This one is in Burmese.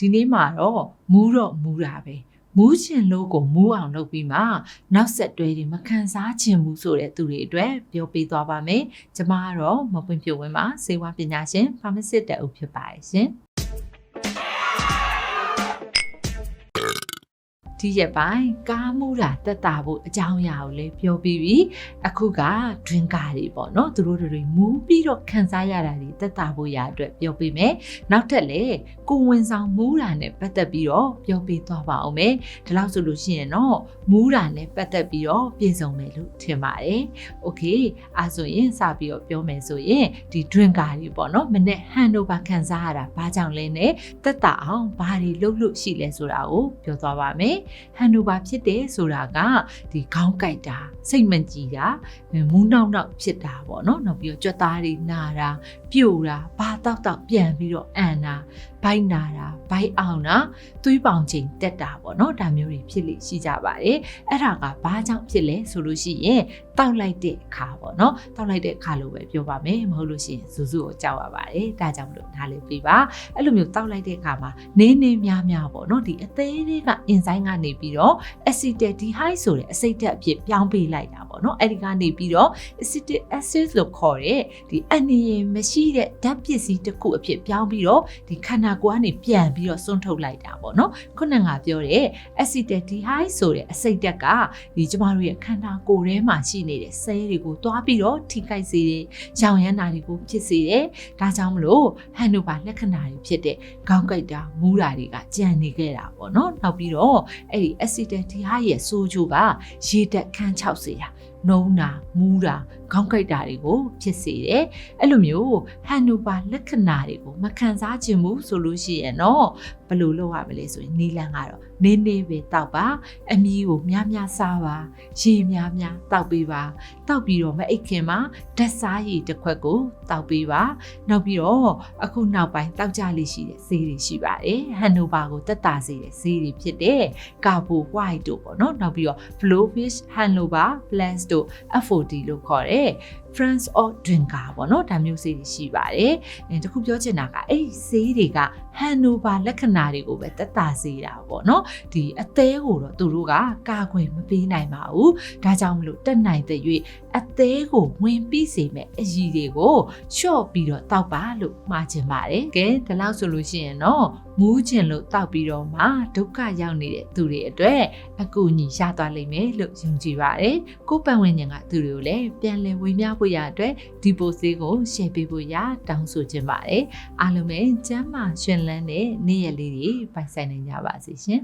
ဒီနေ့မှာတော့မူးတော့မူးတာပဲမူးချင်လို့ကိုမူးအောင်လုပ်ပြီးမှနောက်ဆက်တွဲတွေမခံစားချင်ဘူးဆိုတဲ့သူတွေအတွက်ပြောပြသွားပါမယ်ကျမကတော့မပွင့်ဖြိုဝင်းပါစေဝါပညာရှင်ဖာမစစ်တက်အုပ်ဖြစ်ပါတယ်ရှင် ဒီရက်ပိုင်းကားမှုတာတက်တာဖို့အကြောင်းအရာကိုလည်းပြောပြီးပြီအခုက drink ကားတွေပေါ့နော်သူတို့တွေမူးပြီးတော့ခံစားရတာတွေတက်တာဖို့ရာအတွက်ပြောပြမယ်နောက်ထပ်လည်းကိုဝင်ဆောင်မူးတာနဲ့ပတ်သက်ပြီးတော့ပြောပြသွားပါအောင်မယ်ဒီလောက်ဆိုလို့ရှိရင်တော့မူးတာနဲ့ပတ်သက်ပြီးတော့ပြင်ဆင်မယ်လို့ထင်ပါတယ်โอเคအဲဆိုရင်စပြီးတော့ပြောမယ်ဆိုရင်ဒီ drink ကားတွေပေါ့နော်မနေ့ handover ခံစားရတာဘာကြောင့်လဲနဲ့တက်တာအောင်ဘာတွေလုပ်လို့ရှိလဲဆိုတာကိုပြောသွားပါမယ် ဟန်နိုဗာဖြစ်တယ်ဆိုတာကဒီခေါင်းကိုက်တာစိတ်မကြည်တာမူးနောက်နောက်ဖြစ်တာပေါ့နော်နောက်ပြီးတော့ကြွက်သားတွေနာတာပြိုတာဘာတောက်တောက်ပြန်ပြီးတော့အန်တာဘိုက်နာတာဘိုက်အောင်တာသွေးပေါင်ချိန်တက်တာပေါ့နော်ဒါမျိုးတွေဖြစ်လိရှိကြပါတယ်အဲ့ဒါကဘာကြောင့်ဖြစ်လဲဆိုလို့ရှိရင်တောက်လိုက်တဲ့အခါပေါ့နော်တောက်လိုက်တဲ့အခါလို့ပဲပြောပါမယ်မဟုတ်လို့ရှိရင်ဇူဇူကိုကြောက်ရပါတယ်ဒါကြောင့်မလို့နားလည်ပေးပါအဲ့လိုမျိုးတောက်လိုက်တဲ့အခါမှာနင်းနေများများပေါ့နော်ဒီအသေးလေးကအင်ဇိုင်းကနေပြီးတော့ acetaldehyde ဆိုတဲ့အဆိပ်ဓာတ်အဖြစ်ပြောင်းပေးလိုက်တာ ပေါ့နော်အဲ့ဒီကနေပြီးတော့ acetic acid လို့ခေါ်တဲ့ဒီအန်နီရင်မရှိတဲ့ဓာတ်ပစ္စည်းတစ်ခုအဖြစ်ပြောင်းပြီးတော့ဒီခန္ဓာကိုယ်ကနေပြန်ပြီးတော့စွန့်ထုတ်လိုက်တာပေါ့နော်ခုနကပြောတဲ့ acetaldehyde ဆိုတဲ့အဆိပ်ဓာတ်ကဒီကျမတို့ရဲ့ခန္ဓာကိုယ်ထဲမှာရှိနေတဲ့ဆဲတွေကိုတွားပြီးတော့ထိခိုက်စေတယ်။ရောင်ရမ်းတာတွေကိုဖြစ်စေတယ်။ဒါကြောင့်မလို့ဟန်နိုဗာလက္ခဏာတွေဖြစ်တဲ့ခေါင်းကိုက်တာမူးတာတွေကကြံနေခဲ့တာပေါ့နော်။နောက်ပြီးတော့အဲ့ဒီ acetaldehyde ရဲ့ဆိုးကျိုးကရေတက်ခန်းချောက်စေတာ နှုံးတာမူးတာ ခေါင်းကိုက်တာတွေကိုဖြစ်စေတယ်အဲ့လိုမျိုးဟန်နိုဗာလက္ခဏာတွေကိုမခံစားခြင်းဘူးဆိုလို့ရှိရင်တော့ဘယ်လိုလုပ်ရမလဲဆိုရင်နီလန်ကတော့နင်းနေပဲတောက်ပါအမီးကိုများများစားပါရေများများတောက်ပေးပါတောက်ပြီးတော့မအိတ်ခင်မှာဓာတ်စားရည်တစ်ခွက်ကိုတောက်ပေးပါနောက်ပြီးတော့အခုနောက်ပိုင်းတောက်ကြလေးရှိတဲ့ဆေးတွေရှိပါတယ်ဟန်နိုဗာကိုတက်တာစေတဲ့ဆေးတွေဖြစ်တဲ့ကာဘိုဝိုက်တို့ပေါ့နော်နောက်ပြီးတော့ blowfish hanover plus တို့ FOD လို့ခေါ်တဲ့ de France or Drinker ပေါ့နော်ဒါမျိုးဆေးတွေရှိပါတယ်အဲတခုပြောချင်တာကအဲ့ဒီဆေးတွေက Hanover လက္ခဏာတွေကိုပဲတက်တာစေတာပေါ့နော်ဒီအသေးကိုတော့သူတို့ကကာကွယ်မပေးနိုင်ပါဘူးဒါကြောင့်မလို့တက်နိုင်တဲ့၍အသေးကိုဝင်ပြီးစေမဲ့အရည်တွေကိုလျှော့ပြီးတော့တောက်ပါလို့မှာချင်ပါတယ်ကဲဒီလောက်ဆိုလို့ရှိရင်တော့မူးချင်လို့တောက်ပြီးတော့မှဒုက္ခရောက်နေတဲ့သူတွေအတွက်အကူအညီရသွားလိမ့်မယ်လို့ယုံကြည်ပါတယ်ကိုယ်ပတ်ဝန်းကျင်ကသူတွေကိုလည်းပြန်လည်ဝေမျှဖို့ရအတွက်ဒီပိုဆေးကို share ပေးဖို့ရတောင်းဆိုချင်ပါတယ်အားလုံးပဲကျမ်းမာရှင်လန်းတဲ့နေ့ရက်လေးတွေပိုင်ဆိုင်နိုင်ကြပါစေရှင်